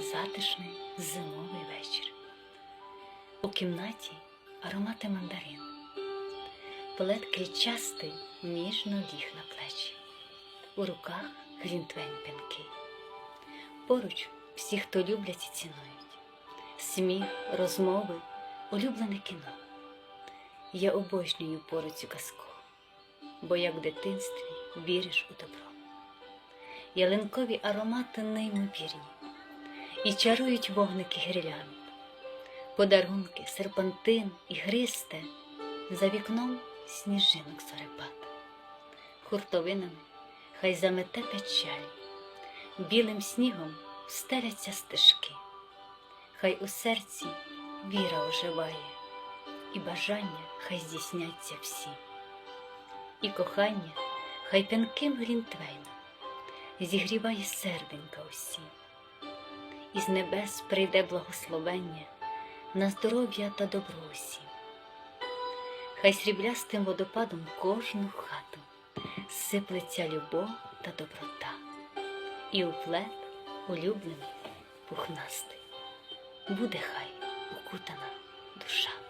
затишний зимовий вечір. У кімнаті аромати мандарин. Плед квітчастий ніжно ліг на плечі. У руках глінтвейн пінки. Поруч всі, хто люблять і цінують. Сміх, розмови, улюблене кіно. Я обожнюю пору цю казку, бо як в дитинстві віриш у добро. Ялинкові аромати неймовірні і чарують вогники гірлянд. Подарунки, серпантин і гристе, за вікном сніжинок зорепад. Хуртовинами хай замете печаль, білим снігом стеляться стежки, хай у серці віра оживає, і бажання хай здійсняться всі, і кохання хай п'янким глінтвейном зігріває серденька усі, і з небес прийде благословення на здоров'я та добро усім. Хай сріблястим водопадом кожну хату сиплеться любов та доброта, і у плед улюблений пухнастий буде хай укутана душа.